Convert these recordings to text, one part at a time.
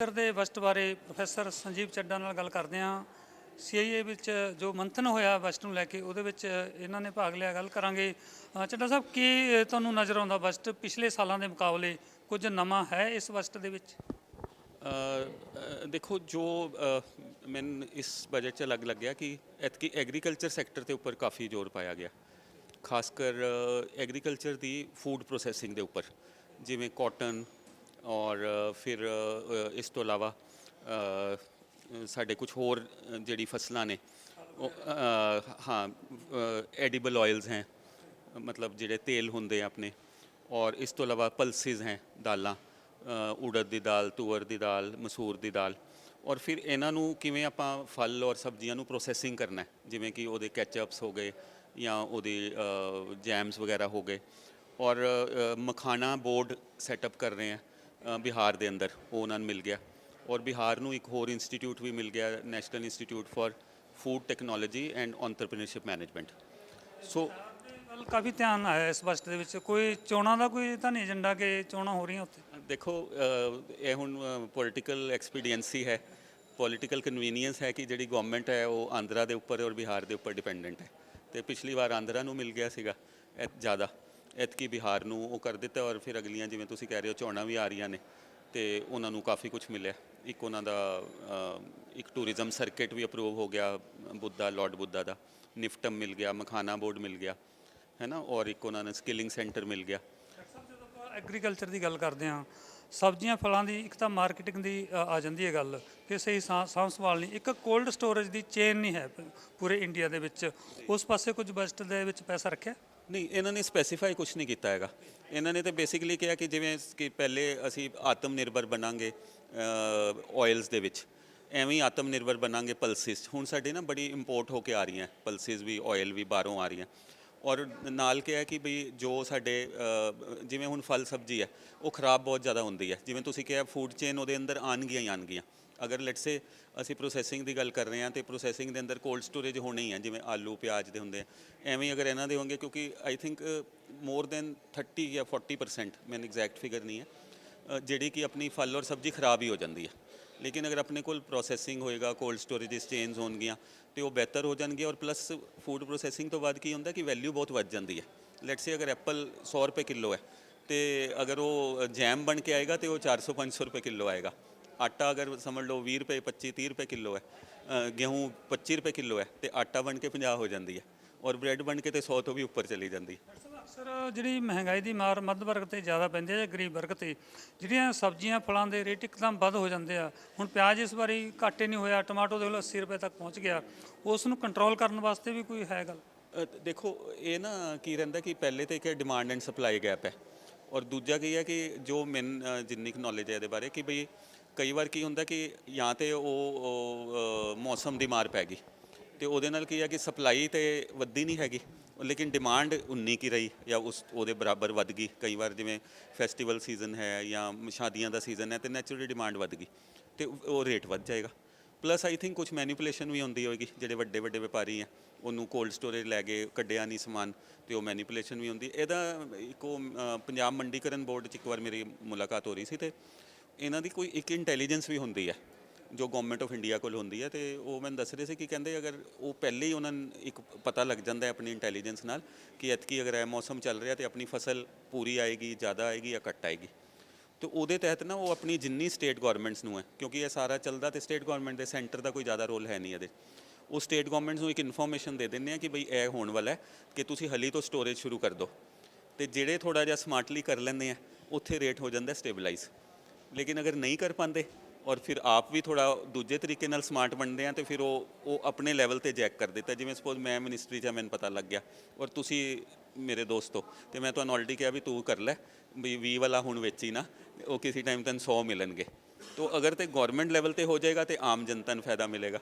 Sir ਦੇ waist ਬਾਰੇ professor Sanjeev Chadha ਨਾਲ ਗੱਲ ਕਰਦੇ ਹਾਂ। ਸੀਆਈਏ ਵਿੱਚ ਜੋ ਮੰਥਨ ਹੋਇਆ ਵਸਟ ਨੂੰ ਲੈ ਕੇ, ਉਹਦੇ ਵਿੱਚ ਇਹਨਾਂ ਨੇ ਭਾਗ ਲਿਆ, ਗੱਲ ਕਰਾਂਗੇ। ਚੱਡਾ ਸਾਹਿਬ, ਕੀ ਤੁਹਾਨੂੰ ਨਜ਼ਰ ਆਉਂਦਾ ਬਜਟ ਪਿਛਲੇ ਸਾਲਾਂ ਦੇ ਮੁਕਾਬਲੇ? ਕੁਝ ਨਵਾਂ ਹੈ ਇਸ ਵਸਟ ਦੇ ਵਿੱਚ? ਦੇਖੋ, ਜੋ ਮੈਨੂੰ ਇਸ ਬਜਟ 'ਚ ਅਲੱਗ ਲੱਗਿਆ ਕਿ ਐਤਕੀ ਐਗਰੀਕਲਚਰ ਸੈਕਟਰ ਦੇ ਉੱਪਰ ਕਾਫੀ ਜ਼ੋਰ ਪਾਇਆ ਗਿਆ। ਖਾਸ ਕਰ ਐਗਰੀਕਲਚਰ ਦੀ ਫੂਡ ਪ੍ਰੋਸੈਸਿੰਗ ਦੇ ਉੱਪਰ। ਜਿਵੇਂ ਕਾਟਨ ਔਰ ਫਿਰ ਇਸ ਤੋਂ ਇਲਾਵਾ ਸਾਡੇ ਕੁਝ ਹੋਰ ਜਿਹੜੀ ਫਸਲਾਂ ਨੇ ਉਹ, ਹਾਂ ਐਡੀਬਲ ਆਇਲਸ ਹੈ ਮਤਲਬ ਜਿਹੜੇ ਤੇਲ ਹੁੰਦੇ ਆ ਆਪਣੇ ਔਰ ਇਸ ਤੋਂ ਇਲਾਵਾ ਪਲਸਿਸ ਹੈ ਦਾਲਾਂ ਅ, ਉੜਦ ਦੀ ਦਾਲ ਤੂਅਰ ਦੀ ਦਾਲ ਮਸੂਰ ਦੀ ਦਾਲ ਔਰ ਫਿਰ ਇਹਨਾਂ ਨੂੰ ਕਿਵੇਂ ਆਪਾਂ ਫਲ ਔਰ ਸਬਜ਼ੀਆਂ ਨੂੰ ਪ੍ਰੋਸੈਸਿੰਗ ਕਰਨਾ ਹੈ? ਜਿਵੇਂ ਕਿ ਉਹਦੇ ਕੈਚਅਪਸ ਹੋ ਗਏ ਜਾਂ ਉਹਦੇ ਜੈਮਸ ਵਗੈਰਾ ਹੋ ਗਏ ਔਰ ਮਖਾਣਾ ਬੋਰਡ ਸੈਟਅਪ ਕਰ ਰਹੇ ਆ ਬਿਹਾਰ ਦੇ ਅੰਦਰ ਉਹ ਉਹਨਾਂ ਨੂੰ ਮਿਲ ਗਿਆ। ਔਰ ਬਿਹਾਰ ਨੂੰ ਇੱਕ ਹੋਰ ਇੰਸਟੀਚਿਊਟ ਵੀ ਮਿਲ ਗਿਆ national institute for food technology and entrepreneurship management so ਕਾਫੀ ਧਿਆਨ ਆਇਆ ਇਸ ਬਜਟ ਦੇ ਵਿੱਚ। ਕੋਈ ਚੋਣਾਂ ਦਾ ਕੋਈ ਤਾਂ ਨਹੀਂ ਏਜੰਡਾ ਕਿ ਚੋਣਾਂ ਹੋ ਰਹੀਆਂ ਉੱਥੇ? ਦੇਖੋ ਇਹ ਹੁਣ ਪੋਲੀਟੀਕਲ ਐਕਸਪੀਡੀਐਂਸੀ ਹੈ। ਪੋਲੀਟੀਕਲ ਕਨਵੀਨੀਅੰਸ ਹੈ ਕਿ ਜਿਹੜੀ ਗਵਰਨਮੈਂਟ ਹੈ ਉਹ ਆਂਧਰਾ ਦੇ ਉੱਪਰ ਔਰ ਬਿਹਾਰ ਦੇ ਉੱਪਰ ਡਿਪੈਂਡੈਂਟ ਹੈ। ਤੇ ਪਿਛਲੀ ਵਾਰ ਆਂਧਰਾ ਨੂੰ ਮਿਲ ਗਿਆ ਸੀਗਾ ਜ਼ਿਆਦਾ। ਐਤਕੀ ਬਿਹਾਰ ਨੂੰ ਉਹ ਕਰ ਦਿੱਤਾ ਔਰ ਫਿਰ ਅਗਲੀਆਂ ਜਿਵੇਂ ਤੁਸੀਂ ਕਹਿ ਰਹੇ ਹੋ ਚੋਣਾਂ ਵੀ ਆ ਰਹੀਆਂ ਨੇ ਤੇ ਉਹਨਾਂ ਨੂੰ ਕਾਫੀ ਕੁਝ ਮਿਲਿਆ। ਇੱਕ ਉਹਨਾਂ ਦਾ ਅ, ਇੱਕ ਟੂਰਿਜ਼ਮ ਸਰਕਟ ਵੀ ਅਪਰੂਵ ਹੋ ਗਿਆ ਬੁੱਧਾ ਲਾਰਡ ਬੁੱਧਾ ਦਾ। ਨਿਫਟਮ ਮਿਲ ਗਿਆ ਮਖਾਨਾ ਬੋਰਡ ਮਿਲ ਗਿਆ ਹੈ ਨਾ ਔਰ ਇੱਕ ਉਹਨਾਂ ਨੇ ਸਕਿਲਿੰਗ ਸੈਂਟਰ ਮਿਲ ਗਿਆ। ਜਦੋਂ ਆਪਾਂ ਐਗਰੀਕਲਚਰ ਦੀ ਗੱਲ ਕਰਦੇ ਹਾਂ ਸਬਜ਼ੀਆਂ ਫਲਾਂ ਦੀ ਇੱਕ ਤਾਂ ਮਾਰਕੀਟਿੰਗ ਦੀ ਅ, ਆ ਜਾਂਦੀ ਹੈ ਗੱਲ ਫਿਰ ਸਹੀ ਸਾਂ- ਸਾਂਭ ਸੰਭਾਲ ਨਹੀਂ। ਇੱਕ ਕੋਲਡ ਸਟੋਰੇਜ ਦੀ ਚੇਨ ਨਹੀਂ ਹੈ ਪ- ਪੂਰੇ ਇੰਡੀਆ ਦੇ ਵਿੱਚ। ਉਸ ਪਾਸੇ ਕੁਝ ਬਜਟ ਦੇ ਵਿੱਚ ਪੈਸਾ ਰੱਖਿਆ? ਨਹੀਂ, ਇਹਨਾਂ ਨੇ ਸਪੈਸੀਫਾਈ ਕੁਝ ਨਹੀਂ ਕੀਤਾ ਹੈਗਾ। ਇਹਨਾਂ ਨੇ ਤਾਂ ਬੇਸਿਕਲੀ ਕਿਹਾ ਕਿ ਜਿਵੇਂ ਕਿ ਪਹਿਲੇ ਅਸੀਂ ਆਤਮ ਨਿਰਭਰ ਬਣਾਂਗੇ ਆਇਲਸ ਦੇ ਵਿੱਚ। ਐਵੇਂ ਹੀ ਆਤਮ ਨਿਰਭਰ ਬਣਾਂਗੇ ਪਲਸਿਸ ਹੁਣ ਸਾਡੇ ਨਾ ਬੜੀ ਇੰਪੋਰਟ ਹੋ ਕੇ ਆ ਰਹੀਆਂ ਪਲਸਿਸ ਵੀ ਆਇਲ ਵੀ ਬਾਹਰੋਂ ਆ ਰਹੀਆਂ। ਔਰ ਨਾਲ ਕਿਹਾ ਕਿ ਬਈ ਜੋ ਸਾਡੇ ਜਿਵੇਂ ਹੁਣ ਫਲ ਸਬਜ਼ੀ ਹੈ, ਉਹ ਖਰਾਬ ਬਹੁਤ ਜ਼ਿਆਦਾ ਹੁੰਦੀ ਹੈ। ਜਿਵੇਂ ਤੁਸੀਂ ਕਿਹਾ ਫੂਡ ਚੇਨ ਉਹਦੇ ਅੰਦਰ ਆਣਗੀਆਂ ਹੀ ਆਣਗੀਆਂ ਅਗਰ ਲੈਟਸ ਸੇ ਅਸੀਂ ਪ੍ਰੋਸੈਸਿੰਗ ਦੀ ਗੱਲ ਕਰ ਰਹੇ ਹਾਂ ਤੇ ਪ੍ਰੋਸੈਸਿੰਗ ਦੇ ਅੰਦਰ ਕੋਲਡ ਸਟੋਰੇਜ ਹੋਣੇ ਹੀ ਆ, ਜਿਵੇਂ ਆਲੂ, ਪਿਆਜ਼ ਦੇ ਹੁੰਦੇ ਆ। ਐਵੇਂ ਅਗਰ ਇਹਨਾਂ ਦੇ ਹੋਣਗੇ, ਕਿਉਂਕਿ ਆਈ ਥਿੰਕ ਮੋਰ ਦੈਨ 30 ਜਾਂ 40% ਮੈਨੂੰ ਐਗਜ਼ੈਕਟ ਫਿਗਰ ਨਹੀਂ ਹੈ ਜਿਹੜੀ ਕਿ ਆਪਣੀ ਫਲ ਔਰ ਸਬਜ਼ੀ ਖਰਾਬ ਹੀ ਹੋ ਜਾਂਦੀ ਹੈ ਲੇਕਿਨ ਅਗਰ ਆਪਣੇ ਕੋਲ ਪ੍ਰੋਸੈਸਿੰਗ ਹੋਏਗਾ ਕੋਲਡ ਸਟੋਰੇਜ ਚੇਂਜ ਹੋਣਗੀਆਂ, ਤੇ ਉਹ ਬਿਹਤਰ ਹੋ ਜਾਣਗੇ ਔਰ ਪਲੱਸ ਫੂਡ ਪ੍ਰੋਸੈਸਿੰਗ ਤੋਂ ਬਾਅਦ ਕੀ ਹੁੰਦਾ ਕਿ ਵੈਲਿਊ ਬਹੁਤ ਵੱਧ ਜਾਂਦੀ ਹੈ ਲੈਟਸ ਸੇ ਅਗਰ ਐਪਲ 100 ਰੁਪਏ ਕਿਲੋ ਹੈ, ਤੇ ਅਗਰ ਉਹ ਜੈਮ ਬਣ ਕੇ ਆਏਗਾ, ਤੇ ਉਹ 400 500 ਰੁਪਏ ਕਿਲੋ ਆਏਗਾ। ਆਟਾ ਅਗਰ ਸਮਝ ਲਓ 20 ਰੁਪਏ 25 30 ਰੁਪਏ ਕਿਲੋ ਹੈ ਗੇਹੂੰ 25 ਰੁਪਏ ਕਿਲੋ ਹੈ ਤੇ ਆਟਾ ਬਣ ਕੇ 50 ਹੋ ਜਾਂਦੀ ਹੈ ਔਰ ਬ੍ਰੈਡ ਬਣ ਕੇ ਤੇ 100 ਤੋਂ ਵੀ ਉੱਪਰ ਚਲੀ ਜਾਂਦੀ ਅਕਸਰ ਜਿਹੜੀ ਮਹਿੰਗਾਈ ਦੀ ਮਾਰ ਮੱਧ ਵਰਗ ਤੇ ਜ਼ਿਆਦਾ ਪੈਂਦੀ ਹੈ ਜਾਂ ਗਰੀਬ ਵਰਗ ਤੇ ਜਿਹੜੀਆਂ ਸਬਜ਼ੀਆਂ ਫਲਾਂ ਦੇ ਰੇਟ ਇੱਕਦਮ ਵੱਧ ਹੋ ਜਾਂਦੇ ਆ ਹੁਣ ਪਿਆਜ਼ ਇਸ ਵਾਰੀ ਘੱਟ ਨਹੀਂ ਹੋਇਆ ਟਮਾਟੋ ਦੇਖ ਲਓ 80 ਰੁਪਏ ਤੱਕ ਪਹੁੰਚ ਗਿਆ ਉਸ ਨੂੰ ਕੰਟਰੋਲ ਕਰਨ ਵਾਸਤੇ ਵੀ ਕੋਈ ਹੈ ਗੱਲ? ਦੇਖੋ ਇਹ ਨਾ ਕੀ ਰਹਿੰਦਾ ਕਿ ਪਹਿਲੇ ਤੇ ਇੱਕ ਡਿਮਾਂਡ ਐਂਡ ਸਪਲਾਈ ਗੈਪ ਹੈ ਔਰ ਦੂਜਾ ਕੀ ਹੈ ਕਿ ਜੋ ਮੈਨ ਜਿੰਨੀ ਕੁ ਨੌਲੇਜ ਹੈ ਇਹਦੇ ਬਾਰੇ ਕਿ ਬਈ ਕਈ ਵਾਰ ਕੀ ਹੁੰਦਾ ਕਿ ਜਾਂ ਤੇ ਉਹ ਮੌਸਮ ਦੀ ਮਾਰ ਪੈ ਗਈ ਤੇ ਉਹਦੇ ਨਾਲ ਕੀ ਹੈ ਕਿ ਸਪਲਾਈ ਤੇ ਵੱਧੀ ਨਹੀਂ ਹੈਗੀ ਲੇਕਿਨ ਡਿਮਾਂਡ ਉਨੀ ਕੀ ਰਹੀ ਜਾਂ ਉਸ ਉਹਦੇ ਬਰਾਬਰ ਵੱਧ ਗਈ। ਕਈ ਵਾਰ ਜਿਵੇਂ ਫੈਸਟੀਵਲ ਸੀਜ਼ਨ ਹੈ ਜਾਂ ਸ਼ਾਦੀਆਂ ਦਾ ਸੀਜ਼ਨ ਹੈ ਤੇ ਨੈਚੁਰਲੀ ਡਿਮਾਂਡ ਵੱਧ ਗਈ ਤੇ ਉਹ ਰੇਟ ਵੱਧ ਜਾਏਗਾ। ਪਲੱਸ ਆਈ ਥਿੰਕ ਕੁਝ ਮੈਨੀਪੂਲੇਸ਼ਨ ਵੀ ਹੁੰਦੀ ਹੋਏਗੀ ਜਿਹੜੇ ਵੱਡੇ ਵੱਡੇ ਵਪਾਰੀ ਆ ਉਹਨੂੰ ਕੋਲਡ ਸਟੋਰੇਜ ਲੈ ਕੇ ਕੱਢਿਆ ਨਹੀਂ ਸਮਾਨ ਤੇ ਉਹ ਮੈਨੀਪੂਲੇਸ਼ਨ ਵੀ ਹੁੰਦੀ। ਇਹਦਾ ਇੱਕੋ ਅ, ਪੰਜਾਬ ਮੰਡੀਕਰਨ ਬੋਰਡ 'ਚ ਇੱਕ ਵਾਰ ਮੇਰੀ ਮੁਲਾਕਾਤ ਹੋ ਰਹੀ ਸੀ ਤੇ ਇਹਨਾਂ ਦੀ ਕੋਈ ਇੱਕ ਇੰਟੈਲੀਜੈਂਸ ਵੀ ਹੁੰਦੀ ਹੈ, ਜੋ ਗਵਰਨਮੈਂਟ ਆਫ ਇੰਡੀਆ ਕੋਲ ਹੁੰਦੀ ਹੈ ਤੇ ਉਹ ਮੈਨੂੰ ਦੱਸ ਰਹੇ ਸੀ ਕਿ ਕਹਿੰਦੇ ਅਗਰ ਉਹ ਪਹਿਲੇ ਹੀ ਉਹਨਾਂ ਨੂੰ ਇੱਕ ਪਤਾ ਲੱਗ ਜਾਂਦਾ ਹੈ ਆਪਣੀ ਇੰਟੈਲੀਜੈਂਸ ਨਾਲ ਕਿ ਐਤਕੀ ਅਗਰ ਇਹ ਮੌਸਮ ਚੱਲ ਰਿਹਾ ਤੇ ਆਪਣੀ ਫਸਲ ਪੂਰੀ ਆਏਗੀ, ਜ਼ਿਆਦਾ ਆਏਗੀ ਜਾਂ ਘੱਟ ਆਏਗੀ। ਤੇ ਉਹਦੇ ਤਹਿਤ ਨਾ ਉਹ ਆਪਣੀ ਜਿੰਨੀ ਸਟੇਟ ਗਵਰਨਮੈਂਟਸ ਨੂੰ ਹੈ, ਕਿਉਂਕਿ ਇਹ ਸਾਰਾ ਚੱਲਦਾ ਤੇ ਸਟੇਟ ਗਵਰਨਮੈਂਟ ਦੇ ਸੈਂਟਰ ਦਾ ਕੋਈ ਜ਼ਿਆਦਾ ਰੋਲ ਹੈ ਨਹੀਂ ਇਹਦੇ। ਉਹ ਸਟੇਟ ਗਵਰਨਮੈਂਟਸ ਨੂੰ ਇੱਕ ਇਨਫੋਰਮੇਸ਼ਨ ਦੇ ਦਿੰਦੇ ਆ ਕਿ ਬਈ ਇਹ ਹੋਣ ਵਾਲਾ ਹੈ ਕਿ ਤੁਸੀਂ ਹਲੀ ਤੋਂ ਸਟੋਰੇਜ ਸ਼ੁਰੂ ਕਰ ਦਿਓ। ਤੇ ਜਿਹੜੇ ਥੋੜਾ ਜਿਹਾ ਸਮਾਰਟਲੀ ਕਰ ਲੈਂਦੇ ਆ, ਉੱਥੇ ਰੇਟ ਹੋ ਜਾਂਦਾ ਸਟੇਬਲਾਈਜ਼ ਲੇਕਿਨ ਅਗਰ ਨਹੀਂ ਕਰ ਪਾਉਂਦੇ ਔਰ ਫਿਰ ਆਪ ਵੀ ਥੋੜਾ ਦੂਜੇ ਤਰੀਕੇ ਨਾਲ ਸਮਾਰਟ ਬਣਦੇ ਆ ਤੇ ਫਿਰ ਉਹ ਉਹ ਆਪਣੇ ਲੈਵਲ ਤੇ ਜੈਕ ਕਰ ਦਿੱਤਾ। ਜਿਵੇਂ ਸਪੋਜ਼ ਮੈਂ ਮਿਨਿਸਟਰੀ 'ਚ ਆ, ਮੈਨੂੰ ਪਤਾ ਲੱਗ ਗਿਆ। ਔਰ ਤੁਸੀਂ ਮੇਰੇ ਦੋਸਤ ਹੋ ਤੇ ਮੈਂ ਤੁਹਾਨੂੰ ਆਲਰੇਡੀ ਕਿਹਾ ਵੀ ਤੂੰ ਕਰ ਲੈ ਵੀ 20 ਵਾਲਾ ਹੁਣ ਵੇਚੀ ਨਾ ਉਹ ਕਿਸੇ ਟਾਈਮ ਤੈਨੂੰ 100 ਮਿਲਣਗੇ। ਤੋ ਅਗਰ ਤੇ ਗਵਰਨਮੈਂਟ ਲੈਵਲ ਤੇ ਹੋ ਜਾਏਗਾ ਤੇ ਆਮ ਜਨਤਾ ਨੂੰ ਫਾਇਦਾ ਮਿਲੇਗਾ।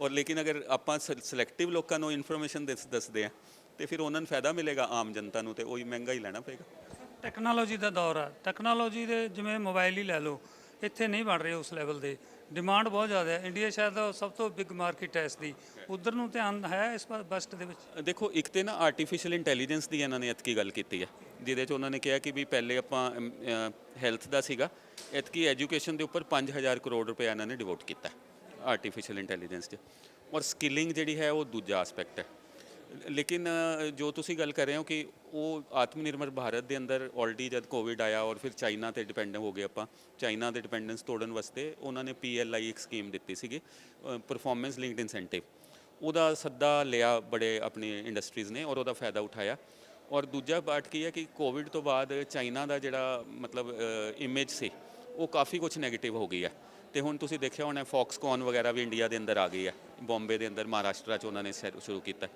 ਔਰ ਲੇਕਿਨ ਅਗਰ ਆਪਾਂ ਸਿਲੈਕਟਿਵ ਲੋਕਾਂ ਨੂੰ ਇਨਫੋਰਮੇਸ਼ਨ ਦੱਸਦੇ ਆ ਤੇ ਫਿਰ ਉਹਨਾਂ ਨੂੰ ਫਾਇਦਾ ਮਿਲੇਗਾ ਆਮ ਜਨਤਾ ਨੂੰ ਤੇ ਉਹੀ ਮਹਿੰਗਾ ਹੀ ਲੈਣਾ ਪਏਗਾ। ਟੈਕਨੋਲੋਜੀ ਦਾ ਦੌਰ ਆ। ਟੈਕਨੋਲੋਜੀ ਦੇ ਜਿਵੇਂ ਮੋਬਾਈਲ ਹੀ ਲੈ ਲਓ, ਇੱਥੇ ਨਹੀਂ ਬਣ ਰਹੇ ਉਸ ਲੈਵਲ ਦੇ। ਡਿਮਾਂਡ ਬਹੁਤ ਜ਼ਿਆਦਾ ਹੈ। ਇੰਡੀਆ ਸ਼ਾਇਦ ਸਭ ਤੋਂ ਬਿਗ ਮਾਰਕੀਟ ਹੈ ਇਸ ਦੀ। ਉਧਰ ਨੂੰ ਧਿਆਨ ਹੈ ਇਸ ਬਸਟ ਦੇ ਵਿੱਚ? ਦੇਖੋ, ਇੱਕ ਤੇ ਨਾ ਆਰਟੀਫੀਸ਼ੀਅਲ ਇੰਟੈਲੀਜੈਂਸ ਦੀ ਇਹਨਾਂ ਨੇ ਇਤਕੀ ਗੱਲ ਕੀਤੀ ਹੈ, ਜਿਹਦੇ 'ਚ ਉਹਨਾਂ ਨੇ ਕਿਹਾ ਕਿ ਵੀ ਪਹਿਲੇ ਆਪਾਂ ਹੈਲਥ ਦਾ ਸੀਗਾ। ਇਤਕੀ ਐਜੂਕੇਸ਼ਨ ਦੇ ਉੱਪਰ 5000 ਕਰੋੜ ਰੁਪਏ ਇਹਨਾਂ ਨੇ ਡਿਵੋਟ ਕੀਤਾ ਆਰਟੀਫੀਸ਼ੀਅਲ ਇੰਟੈਲੀਜੈਂਸ 'ਚ। ਔਰ ਸਕਿਲਿੰਗ ਜਿਹੜੀ ਹੈ ਉਹ ਦੂਜਾ ਐਸਪੈਕਟ ਹੈ। ਲੇਕਿਨ ਜੋ ਤੁਸੀਂ ਗੱਲ ਕਰ ਰਹੇ ਹੋ ਕਿ ਉਹ ਆਤਮ ਨਿਰਭਰ ਭਾਰਤ ਦੇ ਅੰਦਰ ਆਲਰੇਡੀ ਜਦ ਕੋਵਿਡ ਆਇਆ ਔਰ ਫਿਰ ਚਾਈਨਾ ਤੇ ਡਿਪੈਂਡ ਹੋ ਗਏ ਆਪਾਂ ਚਾਈਨਾ ਦੇ ਡਿਪੈਂਡੈਂਸ ਤੋੜਨ ਵਾਸਤੇ ਉਹਨਾਂ ਨੇ ਪੀਐਲਆਈ ਇੱਕ ਸਕੀਮ ਦਿੱਤੀ ਸੀਗੀ ਪਰਫਾਰਮੈਂਸ ਲਿੰਕਡ ਇਨਸੈਂਟਿਵ ਉਹਦਾ ਸੱਦਾ ਲਿਆ ਬੜੇ ਆਪਣੀ ਇੰਡਸਟਰੀਜ਼ ਨੇ ਔਰ ਉਹਦਾ ਫਾਇਦਾ ਉਠਾਇਆ। ਔਰ ਦੂਜਾ ਪਾਰਟ ਕੀ ਹੈ ਕਿ ਕੋਵਿਡ ਤੋਂ ਬਾਅਦ ਚਾਈਨਾ ਦਾ ਜਿਹੜਾ ਮਤਲਬ ਇਮੇਜ ਸੀ, ਉਹ ਕਾਫੀ ਕੁਝ 네ਗੇਟਿਵ ਹੋ ਗਈ ਹੈ। ਤੇ ਹੁਣ ਤੁਸੀਂ ਦੇਖਿਆ ਹੋਣਾ ਫੌਕਸਕੌਨ ਵਗੈਰਾ ਵੀ ਇੰਡੀਆ ਦੇ ਅੰਦਰ ਆ ਗਈ ਹੈ। ਬੰਬੇ ਦੇ ਅੰਦਰ ਮਹਾਰਾਸ਼ਟਰ 'ਚ ਉਹਨਾਂ ਨੇ ਸ਼ੁਰੂ- ਸ਼ੁਰੂ ਕੀਤਾ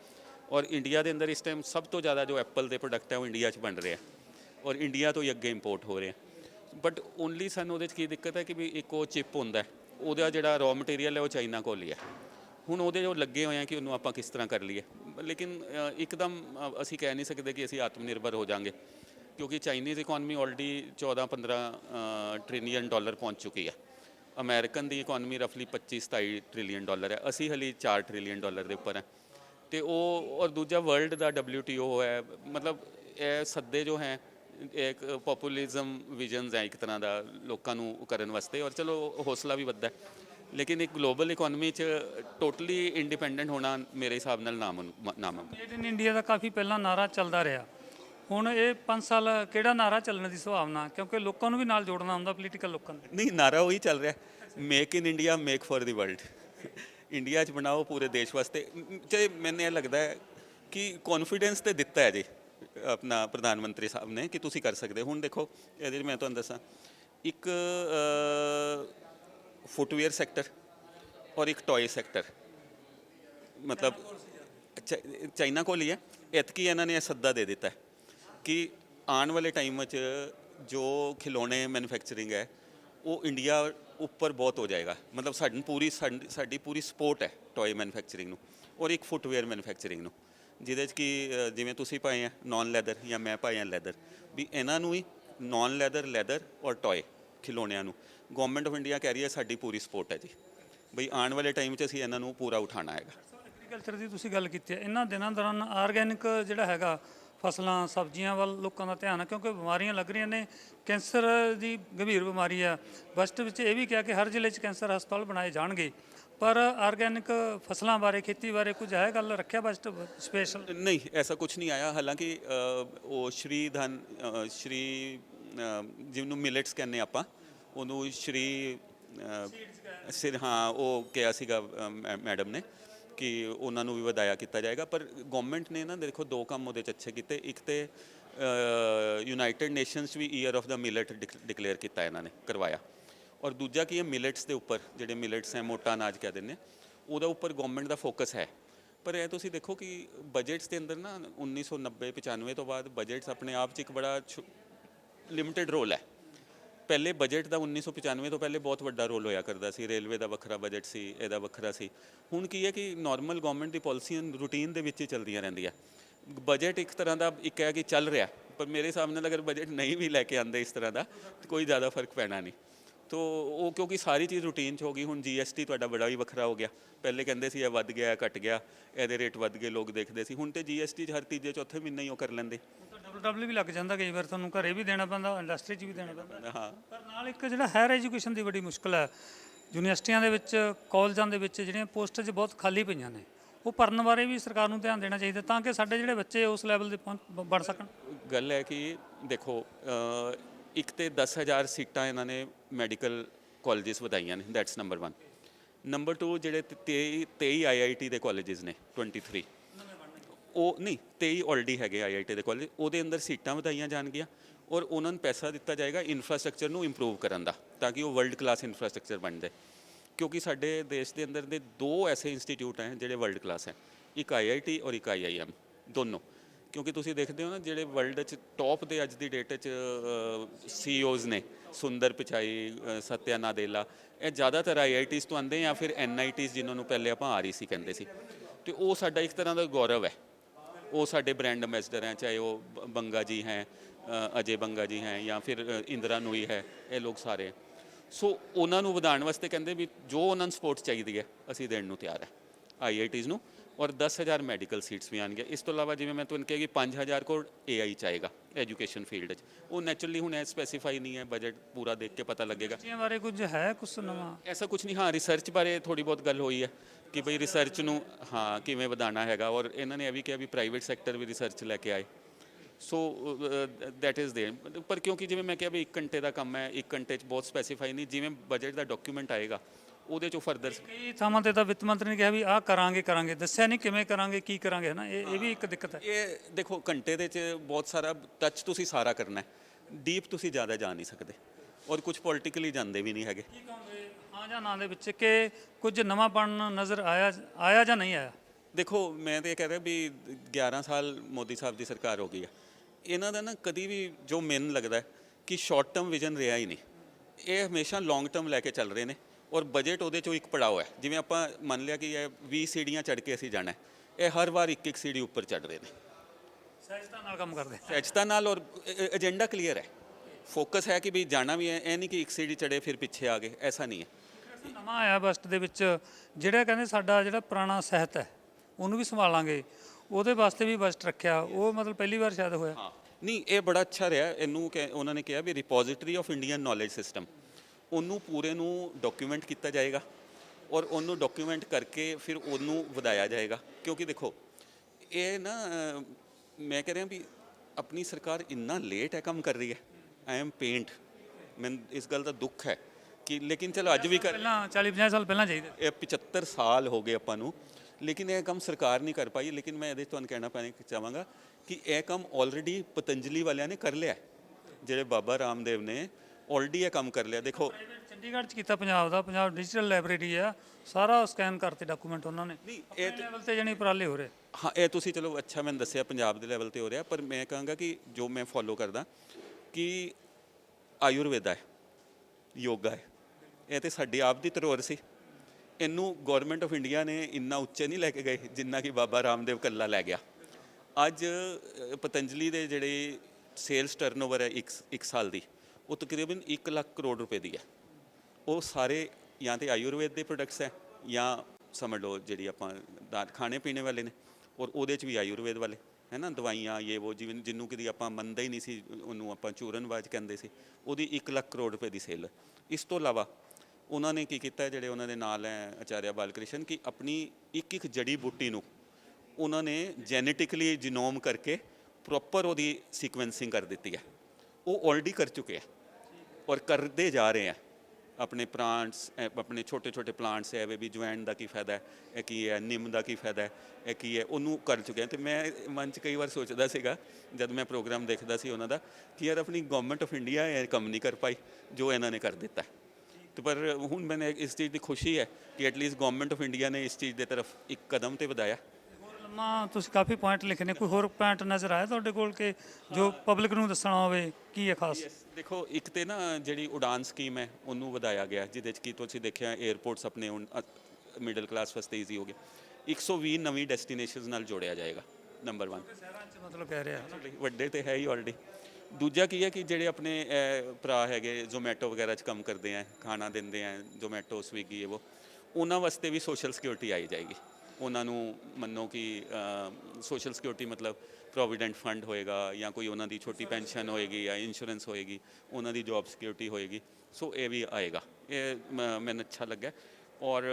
ਔਰ ਇੰਡੀਆ ਦੇ ਅੰਦਰ ਇਸ ਟਾਈਮ ਸਭ ਤੋਂ ਜ਼ਿਆਦਾ ਜੋ ਐਪਲ ਦੇ ਪ੍ਰੋਡਕਟ ਹੈ ਉਹ ਇੰਡੀਆ 'ਚ ਬਣ ਰਿਹਾ। ਔਰ ਇੰਡੀਆ ਤੋਂ ਹੀ ਅੱਗੇ ਇੰਪੋਰਟ ਹੋ ਰਿਹਾ। ਬਟ ਓਨਲੀ ਸਾਨੂੰ ਉਹਦੇ 'ਚ ਕੀ ਦਿੱਕਤ ਹੈ ਕਿ ਵੀ ਇੱਕ ਉਹ ਚਿਪ ਹੁੰਦਾ ਉਹਦਾ ਜਿਹੜਾ ਰॉ ਮਟੀਰੀਅਲ ਹੈ ਉਹ ਚਾਈਨਾ ਕੋਲ ਹੀ ਹੈ। ਹੁਣ ਉਹਦੇ ਜੋ ਲੱਗੇ ਹੋਏ ਆ ਕਿ ਉਹਨੂੰ ਆਪਾਂ ਕਿਸ ਤਰ੍ਹਾਂ ਕਰ ਲਈਏ। ਲੇਕਿਨ ਇੱਕਦਮ ਅਸੀਂ ਕਹਿ ਨਹੀਂ ਸਕਦੇ ਕਿ ਅਸੀਂ ਆਤਮ ਨਿਰਭਰ ਹੋ ਜਾਾਂਗੇ। ਕਿਉਂਕਿ Chinese economy already 14-15 trillion dollar ਪਹੁੰਚ ਚੁੱਕੀ ਹੈ ਅਮਰੀਕਨ ਦੀ ਇਕਨੋਮੀ ਰਫਲੀ 25-27 ਟ੍ਰਿਲੀਅਨ ਡਾਲਰ ਹੈ। ਅਸੀਂ ਹਲੀ 4 ਟ੍ਰਿਲੀਅਨ ਡਾਲਰ ਦੇ ਉੱਪਰ ਹੈ। ਤੇ ਉਹ ਔਰ ਦੂਜਾ ਵਰਲਡ ਦਾ WTO ਹੈ ਮਤਲਬ ਇਹ ਸੱਦੇ ਜੋ ਹੈ ਇੱਕ ਪੋਪੂਲਿਜ਼ਮ ਵਿਜ਼ਨਸ ਹੈ ਇੱਕ ਤਰ੍ਹਾਂ ਦਾ ਲੋਕਾਂ ਨੂੰ ਕਰਨ ਵਾਸਤੇ ਔਰ ਚਲੋ ਹੌਸਲਾ ਵੀ ਵੱਧਦਾ ਹੈ। ਲੇਕਿਨ ਇੱਕ ਗਲੋਬਲ ਇਕਨੋਮੀ ਚ ਟੋਟਲੀ ਇੰਡੀਪੈਂਡੈਂਟ ਹੋਣਾ ਮੇਰੇ ਹਿਸਾਬ ਨਾਲ ਨਾਮੁਮ- ਨਾਮੁਮਕਿਨ ਮੇਡ ਇਨ ਇੰਡੀਆ ਦਾ ਕਾਫੀ ਪਹਿਲਾਂ ਨਾਰਾ ਚੱਲਦਾ ਰਿਹਾ। ਹੁਣ ਇਹ 5 ਸਾਲ ਕਿਹੜਾ ਨਾਰਾ ਚੱਲਣ ਦੀ ਸੰਭਾਵਨਾ? ਕਿਉਂਕਿ ਲੋਕਾਂ ਨੂੰ ਵੀ ਨਾਲ ਜੋੜਨਾ ਹੁੰਦਾ ਪੋਲੀਟੀਕਲ ਲੋਕਾਂ ਨੂੰ। ਨਹੀਂ ਨਾਰਾ ਉਹੀ ਚੱਲ ਰਿਹਾ make in India make for the world India 'ਚ ਬਣਾਓ ਪੂਰੇ ਦੇਸ਼ ਵਾਸਤੇ। ਤੇ ਮੈਨੂੰ ਇਹ ਲੱਗਦਾ ਹੈ ਕਿ ਕੌਨਫੀਡੈਂਸ ਤੇ ਦਿੱਤਾ ਹੈ ਜੀ, ਆਪਣਾ ਪ੍ਰਧਾਨ ਮੰਤਰੀ ਸਾਹਿਬ ਨੇ ਕਿ ਤੁਸੀਂ ਕਰ ਸਕਦੇ ਹੋ। ਹੁਣ ਦੇਖੋ, ਇਹਦੇ 'ਚ ਮੈਂ ਤੁਹਾਨੂੰ ਦੱਸਾਂ, ਇੱਕ ਫੁੱਟਵੇਅਰ ਸੈਕਟਰ ਔਰ ਇੱਕ ਟੌਏ ਸੈਕਟਰ ਮਤਲਬ ਚਾਈਨਾ ਕੋਲ ਹੀ ਹੈ। ਇਤਕੀ ਇਹਨਾਂ ਨੇ ਇਹ ਸੱਦਾ ਦੇ ਦਿੱਤਾ ਕਿ ਆਉਣ ਵਾਲੇ ਟਾਈਮ ਵਿੱਚ ਜੋ ਖਿਲੌਣੇ ਮੈਨੂਫੈਕਚਰਿੰਗ ਹੈ, ਉਹ ਇੰਡੀਆ ਉੱਪਰ ਬਹੁਤ ਹੋ ਜਾਏਗਾ। ਮਤਲਬ ਸਾਡੀ ਪੂਰੀ ਸਾਡੀ ਸਾਡੀ ਪੂਰੀ ਸਪੋਰਟ ਹੈ ਟੌਏ ਮੈਨੂਫੈਕਚਰਿੰਗ ਨੂੰ ਔਰ ਇੱਕ ਫੁੱਟਵੇਅਰ ਮੈਨੂਫੈਕਚਰਿੰਗ ਨੂੰ ਜਿਹਦੇ 'ਚ ਕਿ ਅ, ਜਿਵੇਂ ਤੁਸੀਂ ਪਾਏ ਆ ਨਾਨ ਲੈਦਰ ਜਾਂ ਮੈਂ ਪਾਏ ਆ ਲੈਦਰ ਵੀ ਇਹਨਾਂ ਨੂੰ ਹੀ ਨਾਨ ਲੈਦਰ ਲੈਦਰ ਔਰ ਟੌਏ ਖਿਲੌਣਿਆਂ ਨੂੰ। ਗਵਰਨਮੈਂਟ ਆਫ ਇੰਡੀਆ ਕਹਿ ਰਹੀ ਹੈ ਸਾਡੀ ਪੂਰੀ ਸਪੋਰਟ ਹੈ ਜੀ। ਬਈ ਆਉਣ ਵਾਲੇ ਟਾਈਮ 'ਚ ਅਸੀਂ ਇਹਨਾਂ ਨੂੰ ਪੂਰਾ ਉਠਾਉਣਾ ਹੈਗਾ। ਐਗਰੀਕਲਚਰ ਦੀ ਤੁਸੀਂ ਗੱਲ ਕੀਤੀ ਹੈ। ਇਹਨਾਂ ਦਿਨਾਂ ਦੌਰਾਨ ਆਰਗੈਨਿਕ ਜਿਹੜਾ ਹੈਗਾ ਫਸਲਾਂ ਸਬਜ਼ੀਆਂ ਵੱਲ ਲੋਕਾਂ ਦਾ ਧਿਆਨ ਹੈ ਕਿਉਂਕਿ ਬਿਮਾਰੀਆਂ ਲੱਗ ਰਹੀਆਂ ਨੇ। ਕੈਂਸਰ ਦੀ ਗੰਭੀਰ ਬਿਮਾਰੀ ਆ। ਬਜਟ ਵਿੱਚ ਇਹ ਵੀ ਕਿਹਾ ਕਿ ਹਰ ਜ਼ਿਲ੍ਹੇ 'ਚ ਕੈਂਸਰ ਹਸਪਤਾਲ ਬਣਾਏ ਜਾਣਗੇ। ਪਰ ਆਰਗੈਨਿਕ ਫਸਲਾਂ ਬਾਰੇ ਖੇਤੀ ਬਾਰੇ ਕੁਝ ਹੈ ਗੱਲ ਰੱਖਿਆ ਬਜਟ ਸਪੈਸ਼ਲ ਨਹੀਂ ਐਸਾ ਕੁਝ ਨਹੀਂ ਆਇਆ। ਹਾਲਾਂਕਿ ਉਹ ਸ਼੍ਰੀ ਧਨ ਸ਼੍ਰੀ ਜਿਹਨੂੰ ਮਿਲਟਸ ਕਹਿੰਦੇ ਆਪਾਂ ਉਹਨੂੰ ਸ਼੍ਰੀ ਸਿਰ ਹਾਂ ਉਹ ਕਿਹਾ ਸੀਗਾ ਮੈਡਮ ਨੇ। ਕਿ ਉਹਨਾਂ ਨੂੰ ਵੀ ਵਧਾਇਆ ਕੀਤਾ ਜਾਏਗਾ, ਪਰ ਗਵਰਨਮੈਂਟ ਨੇ ਨਾ ਦੇਖੋ ਦੋ ਕੰਮ ਉਹਦੇ ਚ ਅੱਛੇ ਕੀਤੇ, ਇੱਕ ਤੇ United Nations we year of the millet declare ਕੀਤਾ ਇਹਨਾਂ ਨੇ, ਕਰਵਾਇਆ। ਔਰ ਦੂਜਾ ਕੀ ਹੈ ਮਿਲਟਸ ਦੇ ਉੱਪਰ, ਜਿਹੜੇ ਮਿਲਟਸ ਹੈ, ਮੋਟਾ ਅਨਾਜ ਕਹਿ ਦਿੰਦੇ ਉਹਦਾ ਉੱਪਰ ਗਵਰਨਮੈਂਟ ਦਾ ਫੋਕਸ ਹੈ। ਪਰ ਇਹ ਤੁਸੀਂ ਦੇਖੋ ਕਿ ਬਜਟਸ ਦੇ ਅੰਦਰ ਨਾ 1990 95 ਤੋਂ ਬਾਅਦ ਬਜਟਸ ਆਪਣੇ ਆਪ 'ਚ ਇੱਕ ਬੜਾ ਲਿਮਿਟਿਡ ਰੋਲ ਹੈ। ਪਹਿਲੇ ਬਜਟ ਦਾ 1995 ਤੋਂ ਪਹਿਲੇ ਬਹੁਤ ਵੱਡਾ ਰੋਲ ਹੋਇਆ ਕਰਦਾ ਸੀ ਰੇਲਵੇ ਦਾ ਵੱਖਰਾ ਬਜਟ ਸੀ, ਇਹਦਾ ਵੱਖਰਾ ਸੀ। ਹੁਣ ਕੀ ਹੈ ਕਿ ਨਾਰਮਲ ਗਵਰਨਮੈਂਟ ਦੀ ਪਾਲਿਸੀਆਂ ਰੂਟੀਨ ਦੇ ਵਿੱਚ ਹੀ ਚੱਲਦੀਆਂ ਰਹਿੰਦੀਆਂ। ਬਜਟ ਇੱਕ ਤਰ੍ਹਾਂ ਦਾ ਇੱਕ ਹੈ ਕਿ ਚੱਲ ਰਿਹਾ, ਪਰ ਮੇਰੇ ਹਿਸਾਬ ਨਾਲ ਅਗਰ ਬਜਟ ਨਹੀਂ ਵੀ ਲੈ ਕੇ ਆਂਦੇ ਇਸ ਤਰ੍ਹਾਂ ਦਾ ਤਾਂ ਕੋਈ ਜ਼ਿਆਦਾ ਫ਼ਰਕ ਪੈਣਾ ਨਹੀਂ। ਤੋ ਉਹ ਕਿਉਂਕਿ ਸਾਰੀ ਚੀਜ਼ ਰੂਟੀਨ 'ਚ ਹੋ ਗਈ ਹੁਣ ਜੀਐਸਟੀ ਤੁਹਾਡਾ ਬੜਾ ਹੀ ਵੱਖਰਾ ਹੋ ਗਿਆ। ਪਹਿਲੇ ਕਹਿੰਦੇ ਸੀ ਇਹ ਵੱਧ ਗਿਆ ਇਹ ਘਟ ਗਿਆ ਇਹਦੇ ਰੇਟ ਵੱਧ ਗਏ ਲੋਕ ਦੇਖਦੇ ਸੀ। ਹੁਣ ਤੇ ਜੀਐਸਟੀ 'ਚ ਹਰ ਤੀਜੇ ਚੌਥੇ ਮਹੀਨੇ ਹੀ ਉਹ ਕਰ ਲੈਂਦੇ। ਡਬਲ ਡਬਲ ਵੀ ਲੱਗ ਜਾਂਦਾ ਕਈ ਵਾਰ ਤੁਹਾਨੂੰ ਘਰੇ ਵੀ ਦੇਣਾ ਪੈਂਦਾ ਇੰਡਸਟਰੀ 'ਚ ਵੀ ਦੇਣਾ ਪੈਂਦਾ। ਹਾਂ। ਪਰ ਨਾਲ ਇੱਕ ਜਿਹੜਾ ਹਾਇਰ ਐਜੂਕੇਸ਼ਨ ਦੀ ਬੜੀ ਮੁਸ਼ਕਲ ਹੈ ਯੂਨੀਵਰਸਿਟੀਆਂ ਦੇ ਵਿੱਚ ਕਾਲਜਾਂ ਦੇ ਵਿੱਚ ਜਿਹੜੀਆਂ ਪੋਸਟਾਂ 'ਚ ਬਹੁਤ ਖਾਲੀ ਪਈਆਂ ਨੇ ਉਹ ਭਰਨ ਬਾਰੇ ਵੀ ਸਰਕਾਰ ਨੂੰ ਧਿਆਨ ਦੇਣਾ ਚਾਹੀਦਾ ਤਾਂ ਕਿ ਸਾਡੇ ਜਿਹੜੇ ਬੱਚੇ ਉਸ ਲੈਵਲ ਦੇ ਬਣ ਸਕਣ। ਗੱਲ ਹੈ ਕਿ ਦੇਖੋ ਇੱਕ ਤੇ 10000 ਸੀਟਾਂ ਇਹਨਾਂ ਨੇ ਮੈਡੀਕਲ ਕਾਲਜਸ ਵਧਾਈਆਂ ਨੇ ਦੈਟਸ ਨੰਬਰ 1 ਨੰਬਰ 2 ਜਿਹੜੇ 23 23 ਆਈਆਈਟੀ ਦੇ ਕਾਲਜਸ ਨੇ 23 ਉਹ ਨਹੀਂ 23 ਆਲਰੇਡੀ ਹੈਗੇ ਆਈਆਈਟੀ ਦੇ ਕਾਲਜ ਉਹਦੇ ਅੰਦਰ ਸੀਟਾਂ ਵਧਾਈਆਂ ਜਾਣਗੀਆਂ ਔਰ ਉਹਨਾਂ ਨੂੰ ਪੈਸਾ ਦਿੱਤਾ ਜਾਏਗਾ ਇਨਫਰਾਸਟ੍ਰਕਚਰ ਨੂੰ ਇੰਪਰੂਵ ਕਰਨ ਦਾ, ਤਾਂ ਕਿ ਉਹ ਵਰਲਡ ਕਲਾਸ ਇਨਫਰਾਸਟ੍ਰਕਚਰ ਬਣ ਜਾਏ। ਕਿਉਂਕਿ ਸਾਡੇ ਦੇਸ਼ ਦੇ ਅੰਦਰ ਦੇ ਦੋ ਐਸੇ ਇੰਸਟੀਚਿਊਟ ਹੈ ਜਿਹੜੇ ਵਰਲਡ ਕਲਾਸ ਹੈ, ਇੱਕ ਆਈਆਈਟੀ ਔਰ ਇੱਕ ਆਈਆਈਐਮ ਦੋਨੋਂ। ਕਿਉਂਕਿ ਤੁਸੀਂ ਦੇਖਦੇ ਹੋ ਨਾ ਜਿਹੜੇ ਵਰਲਡ 'ਚ ਟੌਪ ਦੇ ਅੱਜ ਦੀ ਡੇਟ 'ਚ ਸੀਈਓਜ਼ ਨੇ ਸੁੰਦਰ ਪਿਚਾਈ ਅ, ਸਤਿਆ ਨਾਦੇਲਾ ਇਹ ਜ਼ਿਆਦਾਤਰ ਆਈਆਈਟੀਜ਼ ਤੋਂ ਆਉਂਦੇ ਜਾਂ ਫਿਰ ਐਨਆਈਟੀਜ਼ ਜਿਨ੍ਹਾਂ ਨੂੰ ਪਹਿਲੇ ਆਪਾਂ ਆਰਈਸੀ ਕਹਿੰਦੇ ਸੀ। ਤੇ ਉਹ ਸਾਡਾ ਇੱਕ ਤਰ੍ਹਾਂ ਦਾ ਗੌਰਵ ਹੈ। ਉਹ ਸਾਡੇ ਬ੍ਰਾਂਡ ਐਮਬੈਸਡਰ ਹੈ ਚਾਹੇ ਉਹ ਬ- ਬੰਗਾ ਜੀ ਹੈ ਅਜੇ ਬੰਗਾ ਜੀ ਹੈ ਜਾਂ ਫਿਰ ਇੰਦਰਾ ਨੂਈ ਹੈ ਇਹ ਲੋਕ ਸਾਰੇ। ਸੋ ਉਹਨਾਂ ਨੂੰ ਵਧਾਉਣ ਵਾਸਤੇ ਕਹਿੰਦੇ ਵੀ ਜੋ ਉਹਨਾਂ ਨੂੰ ਸਪੋਰਟ ਚਾਹੀਦੀ ਹੈ ਅਸੀਂ ਦੇਣ ਨੂੰ ਤਿਆਰ ਹੈ। ਆਈਆਈਟੀਜ਼ ਨੂੰ ਔਰ 10000 ਮੈਡੀਕਲ ਸੀਟਸ ਵੀ ਆਣਗੇ ਇਸ ਤੋਂ ਇਲਾਵਾ ਜਿਵੇਂ ਮੈਂ ਤੁਹਾਨੂੰ ਕਿਹਾ ਕਿ 5000 ਕਰੋੜ AI ਚਾਹੇਗਾ ਐਜੂਕੇਸ਼ਨ ਫੀਲਡ 'ਚ ਉਹ ਨੈਚੁਰਲੀ ਹੁਣ ਇਹ ਸਪੈਸੀਫਾਈ ਨਹੀਂ ਹੈ ਬਜਟ ਪੂਰਾ ਦੇਖ ਕੇ ਪਤਾ ਲੱਗੇਗਾ ਬੱਚਿਆਂ ਬਾਰੇ ਕੁਝ ਹੈ ਕੁਝ ਨਵਾਂ ਐਸਾ ਕੁਝ ਨਹੀਂ ਹਾਂ ਰਿਸਰਚ ਬਾਰੇ ਥੋੜੀ ਬਹੁਤ ਗੱਲ ਹੋਈ ਹੈ ਕਿ ਭਈ ਰਿਸਰਚ ਨੂੰ ਹਾਂ ਕਿਵੇਂ ਵਧਾਉਣਾ ਹੈਗਾ ਔਰ ਇਹਨਾਂ ਨੇ ਇਹ ਵੀ ਕਿਹਾ ਵੀ ਪ੍ਰਾਈਵੇਟ ਸੈਕਟਰ ਵੀ ਰਿਸਰਚ ਲੈ ਕੇ ਆਏ ਸੋ ਦੈਟ ਇਜ਼ देयर ਪਰ ਕਿਉਂਕਿ ਜਿਵੇਂ ਮੈਂ ਕਿਹਾ ਵੀ 1 ਘੰਟੇ ਦਾ ਕੰਮ ਹੈ 1 ਘੰਟੇ 'ਚ ਬਹੁਤ ਸਪੈਸੀਫਾਈ ਨਹੀਂ ਜਿਵੇਂ ਬਜਟ ਦਾ ਡਾਕੂਮੈਂਟ ਆਏਗਾ ਉਹਦੇ 'ਚੋਂ ਫਰਦਰ ਕਈ ਥਾਵਾਂ ਤੇ ਤਾਂ ਵਿੱਤ ਮੰਤਰੀ ਨੇ ਕਿਹਾ ਵੀ ਆਹ ਕਰਾਂਗੇ ਕਰਾਂਗੇ। ਦੱਸਿਆ ਨਹੀਂ ਕਿਵੇਂ ਕਰਾਂਗੇ ਕੀ ਕਰਾਂਗੇ ਹੈ ਨਾ ਇਹ ਇਹ ਵੀ ਇੱਕ ਦਿੱਕਤ ਹੈ। ਇਹ ਦੇਖੋ ਘੰਟੇ ਦੇ 'ਚ ਬਹੁਤ ਸਾਰਾ ਟੱਚ ਤੁਸੀਂ ਸਾਰਾ ਕਰਨਾ ਹੈ। ਡੀਪ ਤੁਸੀਂ ਜ਼ਿਆਦਾ ਜਾ ਨਹੀਂ ਸਕਦੇ। ਔਰ ਕੁਝ ਪੋਲਿਟਿਕਲੀ ਜਾਂਦੇ ਵੀ ਨਹੀਂ ਹੈਗੇ। ਕੀ ਕਹੋਗੇ? ਹਾਂ ਜਾਂ ਨਾ ਦੇ ਵਿੱਚ ਕਿ ਕੁਝ ਨਵਾਂਪਣ ਨਜ਼ਰ ਆਇਆ ਆਇਆ ਜਾਂ ਨਹੀਂ ਆਇਆ? ਦੇਖੋ ਮੈਂ ਤਾਂ ਇਹ ਕਹਿ ਰਿਹਾ ਵੀ 11 ਸਾਲ ਮੋਦੀ ਸਾਹਿਬ ਦੀ ਸਰਕਾਰ ਹੋ ਗਈ ਹੈ ਇਹਨਾਂ ਦਾ ਨਾ ਕਦੀ ਵੀ ਜੋ ਮੈਨੂੰ ਲੱਗਦਾ ਕਿ ਸ਼ਾਰਟ ਟਰਮ ਵਿਜ਼ਨ ਰਿਹਾ ਹੀ ਨਹੀਂ। ਇਹ ਹਮੇਸ਼ਾ ਲੌਂਗ ਟਰਮ ਲੈ ਕੇ ਚੱਲ ਰਹੇ ਨੇ। ਔਰ ਬਜਟ ਉਹਦੇ ਚੋਂ ਇੱਕ ਪੜਾਅ ਹੈ। ਜਿਵੇਂ ਆਪਾਂ ਮੰਨ ਲਿਆ ਕਿ ਇਹ 20 ਸੀੜੀਆਂ ਚੜ੍ਹ ਕੇ ਅਸੀਂ ਜਾਣਾ ਹੈ। ਇਹ ਹਰ ਵਾਰ ਇੱਕ ਇੱਕ ਸੀੜੀ ਉੱਪਰ ਚੜ੍ਹ ਰਹੇ ਨੇ। ਸਹਿਜਤਾ ਨਾਲ ਕੰਮ ਕਰਦੇ ਸਹਿਜਤਾ ਨਾਲ ਔਰ ਏਜੰਡਾ ਕਲੀਅਰ ਹੈ। ਫੋਕਸ ਹੈ ਕਿ ਵੀ ਜਾਣਾ ਵੀ ਹੈ ਇਹ ਨਹੀਂ ਕਿ ਇੱਕ ਸੀੜੀ ਚੜੇ ਫਿਰ ਪਿੱਛੇ ਆ ਗਏ ਐਸਾ ਨਹੀਂ ਹੈ। ਨਵਾਂ ਆਇਆ ਬਸਟ ਦੇ ਵਿੱਚ ਜਿਹੜਾ ਕਹਿੰਦੇ ਸਾਡਾ ਜਿਹੜਾ ਪੁਰਾਣਾ ਸਾਹਿਤ ਹੈ ਉਹਨੂੰ ਵੀ ਸੰਭਾਲਾਂਗੇ। ਉਹਦੇ ਵਾਸਤੇ ਵੀ ਬਸਟ ਰੱਖਿਆ। ਉਹ ਮਤਲਬ ਪਹਿਲੀ ਵਾਰ ਸ਼ਾਇਦ ਹੋਇਆ। ਹਾਂ। ਨਹੀਂ ਇਹ ਬੜਾ ਅੱਛਾ ਰਿਹਾ। ਇਹਨੂੰ ਕਿ ਉਹਨਾਂ ਨੇ ਕਿਹਾ ਵੀ repository of Indian knowledge system ਉਹਨੂੰ ਪੂਰੇ ਨੂੰ ਡਾਕੂਮੈਂਟ ਕੀਤਾ ਜਾਏਗਾ ਔਰ ਉਹਨੂੰ ਡਾਕੂਮੈਂਟ ਕਰਕੇ ਫਿਰ ਉਹਨੂੰ ਵਧਾਇਆ ਜਾਏਗਾ। ਕਿਉਂਕਿ ਦੇਖੋ ਇਹ ਨਾ ਮੈਂ ਕਹਿ ਰਿਹਾ ਵੀ ਆਪਣੀ ਸਰਕਾਰ ਇੰਨਾ ਲੇਟ ਹੈ ਕੰਮ ਕਰ ਰਹੀ ਹੈ। ਆਈ ਐਮ ਪੇਂਟ ਮੈਨੂੰ ਇਸ ਗੱਲ ਦਾ ਦੁੱਖ ਹੈ ਕਿ ਲੇਕਿਨ ਚਲੋ ਅੱਜ ਵੀ ਕਰ ਪਹਿਲਾਂ 40 50 ਸਾਲ ਪਹਿਲਾਂ ਚਾਹੀਦਾ। ਇਹ 75 ਸਾਲ ਹੋ ਗਏ ਆਪਾਂ ਨੂੰ। ਲੇਕਿਨ ਇਹ ਕੰਮ ਸਰਕਾਰ ਨਹੀਂ ਕਰ ਪਾਈ। ਲੇਕਿਨ ਮੈਂ ਇਹਦੇ ਤੁਹਾਨੂੰ ਕਹਿਣਾ ਪੈਣਾ ਚਾਹਾਂਗਾ ਕਿ ਇਹ ਕੰਮ ਆਲਰੇਡੀ ਪਤੰਜਲੀ ਵਾਲਿਆਂ ਨੇ ਕਰ ਲਿਆ। ਜਿਹੜੇ ਬਾਬਾ ਰਾਮਦੇਵ ਨੇ ਆਲਰੇਡੀ ਇਹ ਕੰਮ ਕਰ ਲਿਆ। ਦੇਖੋ। ਚੰਡੀਗੜ੍ਹ ਚ ਕੀਤਾ ਪੰਜਾਬ ਦਾ ਪੰਜਾਬ ਡਿਜੀਟਲ ਲਾਇਬ੍ਰੇਰੀ ਆ। ਸਾਰਾ ਸਕੈਨ ਕਰਤੇ ਡਾਕੂਮੈਂਟ ਉਹਨਾਂ ਨੇ। ਨਹੀਂ ਇਹ ਲੈਵਲ ਤੇ ਜਣੀ ਉਪਰਾਲੇ ਹੋ ਰਹੇ। ਹਾਂ ਇਹ ਤੁਸੀਂ ਚਲੋ ਅੱਛਾ ਮੈਨੂੰ ਦੱਸਿਆ ਪੰਜਾਬ ਦੇ ਲੈਵਲ ਤੇ ਹੋ ਰਿਹਾ। ਪਰ ਮੈਂ ਕਹਾਂਗਾ ਕਿ ਜੋ ਮੈਂ ਫੋਲੋ ਕਰਦਾ ਕਿ ਆਯੁਰਵੇਦਾ ਹੈ ਯੋਗਾ ਹੈ। ਇਹ ਤੇ ਸਾਡੀ ਆਪ ਦੀ ਧਰੋਹਰ ਸੀ। ਇਹਨੂੰ ਗਵਰਨਮੈਂਟ ਆਫ ਇੰਡੀਆ ਨੇ ਇੰਨਾ ਉੱਚੇ ਨਹੀਂ ਲੈ ਕੇ ਗਏ ਜਿੰਨਾ ਕਿ ਬਾਬਾ ਰਾਮਦੇਵ ਕੱਲਾ ਲੈ ਗਿਆ। ਅੱਜ ਪਤੰਜਲੀ ਦੇ ਜਿਹੜੇ ਸੇਲਸ ਟਰਨਓਵਰ ਹੈ ਇੱਕ ਇੱਕ ਸਾਲ ਦੀ। ਉਹ ਤਕਰੀਬਨ 1 ਲੱਖ ਕਰੋੜ ਰੁਪਏ ਦੀ ਹੈ। ਉਹ ਸਾਰੇ ਜਾਂ ਤੇ ਆਯੁਰਵੇਦ ਦੇ ਪ੍ਰੋਡਕਟਸ ਹੈ ਜਾਂ ਸਮਝ ਲਓ ਜਿਹੜੀ ਆਪਾਂ ਦਾ- ਖਾਣੇ ਪੀਣੇ ਵਾਲੇ ਨੇ ਔਰ ਉਹਦੇ ਚ ਵੀ ਆਯੁਰਵੇਦ ਵਾਲੇ ਹੈ ਨਾ ਦਵਾਈਆਂ ਇਹ ਉਹ ਜਿਵੇਂ ਜਿੰਨੂੰ ਕਦੀ ਆਪਾਂ ਮੰਨਦੇ ਹੀ ਨਹੀਂ ਸੀ, ਉਹਨੂੰ ਆਪਾਂ ਚੂਰਨਵਾਜ ਕਹਿੰਦੇ ਸੀ, ਉਹਦੀ 1 ਲੱਖ ਕਰੋੜ ਰੁਪਏ ਦੀ ਸੇਲ ਇਸ ਤੋਂ ਇਲਾਵਾ ਉਹਨਾਂ ਨੇ ਕੀ ਕੀਤਾ ਜਿਹੜੇ ਉਹਨਾਂ ਦੇ ਨਾਲ ਹੈ ਆਚਾਰਿਆ ਬਾਲਕ੍ਰਿਸ਼ਨ ਕਿ ਆਪਣੀ ਇੱਕ ਇੱਕ ਜੜੀ ਬੂਟੀ ਨੂੰ ਉਹਨਾਂ ਨੇ ਜੈਨੇਟਿਕਲੀ ਜੀਨੋਮ ਕਰਕੇ ਪ੍ਰੋਪਰ ਉਹਦੀ ਸੀਕੁਐਂਸਿੰਗ ਕਰ ਦਿੱਤੀ ਹੈ। ਉਹ ਆਲਰੇਡੀ ਕਰ ਚੁੱਕੇ ਆ। ਔਰ ਕਰਦੇ ਜਾ ਰਹੇ ਆ। ਆਪਣੇ ਪਲਾਂਟਸ ਆਪਣੇ ਛੋਟੇ ਛੋਟੇ ਪਲਾਂਟਸ ਹੈ ਵੀ ਜਵੈਣ ਦਾ ਕੀ ਫਾਇਦਾ ਹੈ, ਇਹ ਕੀ ਹੈ, ਨਿੰਮ ਦਾ ਕੀ ਫਾਇਦਾ ਹੈ, ਇਹ ਕੀ ਹੈ, ਉਹਨੂੰ ਕਰ ਚੁੱਕਿਆ ਆ। ਤੇ ਮੈਂ ਮਨ 'ਚ ਕਈ ਵਾਰ ਸੋਚਦਾ ਸੀਗਾ, ਜਦ ਮੈਂ ਪ੍ਰੋਗਰਾਮ ਦੇਖਦਾ ਸੀ ਉਹਨਾਂ ਦਾ, ਕਿ ਯਾਰ ਆਪਣੀ ਗਵਰਨਮੈਂਟ ਆਫ ਇੰਡੀਆ ਇਹ ਕੰਮ ਨਹੀਂ ਕਰ ਪਾਈ, ਜੋ ਇਹਨਾਂ ਨੇ ਕਰ ਦਿੱਤਾ। ਤੇ ਪਰ ਹੁਣ ਮੈਨੂੰ ਇਸ ਚੀਜ਼ ਦੀ ਖੁਸ਼ੀ ਹੈ ਕਿ ਐਟਲੀਸਟ ਗਵਰਨਮੈਂਟ ਆਫ ਇੰਡੀਆ ਨੇ ਇਸ ਚੀਜ਼ ਦੇ ਤਰਫ ਇੱਕ ਕਦਮ ਤੇ ਵਧਾਇਆ। ਲੰਮਾ ਤੁਸੀਂ ਕਾਫੀ ਪੁਆਇੰਟ ਲਿਖੇ ਨੇ। ਕੋਈ ਹੋਰ ਪੁਆਇੰਟ ਨਜ਼ਰ ਆਇਆ ਤੁਹਾਡੇ ਕੋਲ ਕਿ ਜੋ ਪਬਲਿਕ ਨੂੰ ਦੱਸਣਾ ਹੋਵੇ ਕੀ ਹੈ ਖਾਸ? ਦੇਖੋ ਇੱਕ ਤੇ ਨਾ ਜਿਹੜੀ ਉਡਾਨ ਸਕੀਮ ਹੈ ਉਹਨੂੰ ਵਧਾਇਆ ਗਿਆ ਜਿਹਦੇ ਚ ਕੀ ਤੁਸੀਂ ਦੇਖਿਆ 에ਅਰਪੋਰਟਸ ਆਪਣੇ ਮਿਡਲ ਕਲਾਸ ਵਾਸਤੇ ਈਜ਼ੀ ਹੋ ਗਏ 120 ਨਵੀਂ ਡੈਸਟੀਨੇਸ਼ਨਸ ਨਾਲ ਜੋੜਿਆ ਜਾਏਗਾ ਨੰਬਰ 1 ਸ਼ਹਿਰਾਂ 'ਚ ਮਤਲਬ ਕਹਿ ਰਿਹਾ। ਵੱਡੇ ਤੇ ਹੈ ਹੀ ਆਲਰੇਡੀ ਦੂਜਾ ਕੀ ਹੈ ਕਿ ਜਿਹੜੇ ਆਪਣੇ ਭਰਾ ਹੈਗੇ ਜ਼ੋਮੈਟੋ ਵਗੈਰਾ 'ਚ ਕੰਮ ਕਰਦੇ ਆ ਖਾਣਾ ਦਿੰਦੇ ਆ ਜ਼ੋਮੈਟੋ ਸਵੀਗੀ ਇਹ ਉਹ ਉਹਨਾਂ ਵਾਸਤੇ ਵੀ ਸੋਸ਼ਲ ਸਿਕਿਉਰਿਟੀ ਆਈ ਜਾਏਗੀ। ਉਹਨਾਂ ਨੂੰ ਮੰਨੋ ਕਿ ਸੋਸ਼ਲ ਸਿਕਿਉਰਿਟੀ ਮਤਲਬ ਪ੍ਰੋਵੀਡੈਂਟ ਫੰਡ ਹੋਏਗਾ ਜਾਂ ਕੋਈ ਉਹਨਾਂ ਦੀ ਛੋਟੀ ਪੈਨਸ਼ਨ ਹੋਏਗੀ ਜਾਂ ਇੰਸ਼ੋਰੈਂਸ ਹੋਏਗੀ ਉਹਨਾਂ ਦੀ ਜੌਬ ਸਿਕਿਉਰਿਟੀ ਹੋਏਗੀ ਸੋ ਇਹ ਵੀ ਆਏਗਾ। ਇਹ ਮੈਨੂੰ ਅੱਛਾ ਲੱਗਾ ਔਰ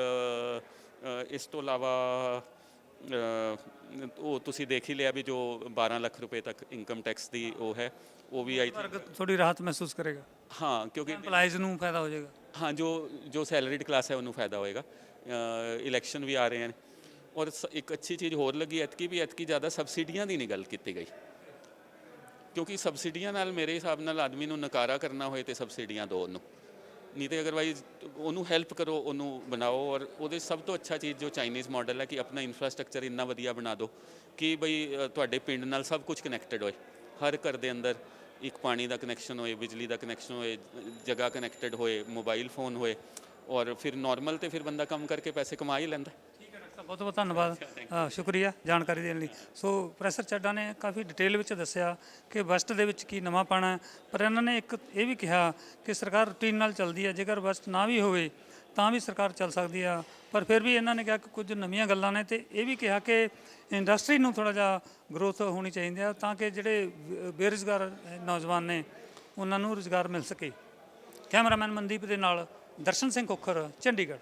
ਇਸ ਤੋਂ ਇਲਾਵਾ ਉਹ ਤੁਸੀਂ ਦੇਖ ਹੀ ਲਿਆ ਵੀ ਜੋ 12 ਲੱਖ ਰੁਪਏ ਤੱਕ ਇਨਕਮ ਟੈਕਸ ਦੀ ਉਹ ਹੈ ਉਹ ਵੀ ਆਈ ਥੋੜੀ ਰਾਹਤ ਮਹਿਸੂਸ ਕਰੇਗਾ। ਹਾਂ ਕਿਉਂਕਿ EMPLOYEES ਨੂੰ ਫਾਇਦਾ ਹੋ ਜਾਏਗਾ। ਹਾਂ ਜੋ ਜੋ ਸੈਲਰੀਡ ਕਲਾਸ ਹੈ ਉਹਨੂੰ ਫਾਇਦਾ ਹੋਏਗਾ। ਇਲੈਕਸ਼ਨ ਵੀ ਆ ਰਹੇ ਹਨ। ਔਰ ਸ- ਇੱਕ ਅੱਛੀ ਚੀਜ਼ ਹੋਰ ਲੱਗੀ ਐਤਕੀ ਵੀ ਐਤਕੀ ਜ਼ਿਆਦਾ ਸਬਸਿਡੀਆਂ ਦੀ ਨਹੀਂ ਗੱਲ ਕੀਤੀ ਗਈ। ਕਿਉਂਕਿ ਸਬਸਿਡੀਆਂ ਨਾਲ ਮੇਰੇ ਹਿਸਾਬ ਨਾਲ ਆਦਮੀ ਨੂੰ ਨਕਾਰਾ ਕਰਨਾ ਹੋਏ ਤੇ ਸਬਸਿਡੀਆਂ ਦਿਓ ਉਹਨੂੰ। ਨਹੀਂ ਤੇ ਅਗਰਵਾਈਜ਼ ਉਹਨੂੰ ਹੈਲਪ ਕਰੋ ਉਹਨੂੰ ਬਣਾਓ ਔਰ ਉਹਦੇ ਸਭ ਤੋਂ ਅੱਛਾ ਚੀਜ਼ ਜੋ ਚਾਈਨੀਜ਼ ਮਾਡਲ ਹੈ ਕਿ ਆਪਣਾ ਇਨਫਰਾਸਟ੍ਰਕਚਰ ਇੰਨਾ ਵਧੀਆ ਬਣਾ ਦਿਓ ਕਿ ਬਈ ਅ, ਤੁਹਾਡੇ ਪਿੰਡ ਨਾਲ ਸਭ ਕੁਝ ਕਨੈਕਟਡ ਹੋਏ। ਹਰ ਘਰ ਦੇ ਅੰਦਰ ਇੱਕ ਪਾਣੀ ਦਾ ਕਨੈਕਸ਼ਨ ਹੋਏ ਬਿਜਲੀ ਦਾ ਕਨੈਕਸ਼ਨ ਹੋਏ ਜਗ੍ਹਾ ਕਨੈਕਟਡ ਹੋਏ ਮੋਬਾਈਲ ਫੋਨ ਹੋਏ ਔਰ ਫਿਰ ਨਾਰਮਲ ਤੇ ਫਿਰ ਬੰਦਾ ਕੰਮ ਕਰਕੇ ਪੈਸੇ ਕਮਾ ਹੀ ਲੈਂਦਾ। ਠੀਕ ਬਹੁਤ ਬਹੁਤ ਧੰਨਵਾਦ। ਅ, ਸ਼ੁਕਰੀਆ ਜਾਣਕਾਰੀ ਦੇਣ ਲਈ। ਸੋ ਪ੍ਰੋਫੈਸਰ ਚੱਡਾ ਨੇ ਕਾਫੀ ਡਿਟੇਲ ਵਿੱਚ ਦੱਸਿਆ ਕਿ ਬਸਟ ਦੇ ਵਿੱਚ ਕੀ ਨਵਾਂ ਪਾਣਾ ਪਰ ਇਹਨਾਂ ਨੇ ਇੱਕ ਇਹ ਵੀ ਕਿਹਾ ਕਿ ਸਰਕਾਰ ਰੂਟੀਨ ਨਾਲ ਚੱਲਦੀ ਹੈ ਜੇਕਰ ਬਸਟ ਨਾ ਵੀ ਹੋਵੇ ਤਾਂ ਵੀ ਸਰਕਾਰ ਚੱਲ ਸਕਦੀ ਆ। ਪਰ ਫਿਰ ਵੀ ਇਹਨਾਂ ਨੇ ਕਿਹਾ ਕਿ ਕੁਝ ਨਵੀਆਂ ਗੱਲਾਂ ਨੇ ਤੇ ਇਹ ਵੀ ਕਿਹਾ ਕਿ ਇੰਡਸਟਰੀ ਨੂੰ ਥੋੜਾ ਜਿਹਾ ਗਰੋਥ ਹੋਣੀ ਚਾਹੀਦੀ ਆ ਤਾਂ ਕਿ ਜਿਹੜੇ ਬੇ- ਬੇਰੁਜ਼ਗਾਰ ਨੌਜਵਾਨ ਨੇ ਉਹਨਾਂ ਨੂੰ ਰੁਜ਼ਗਾਰ ਮਿਲ ਸਕੇ। ਕੈਮਰਾਮੈਨ ਮਨਦੀਪ ਦੇ ਨਾਲ ਦਰਸ਼ਨ ਸਿੰਘ ਕੋਖਰ ਚੰਡੀਗੜ੍ਹ।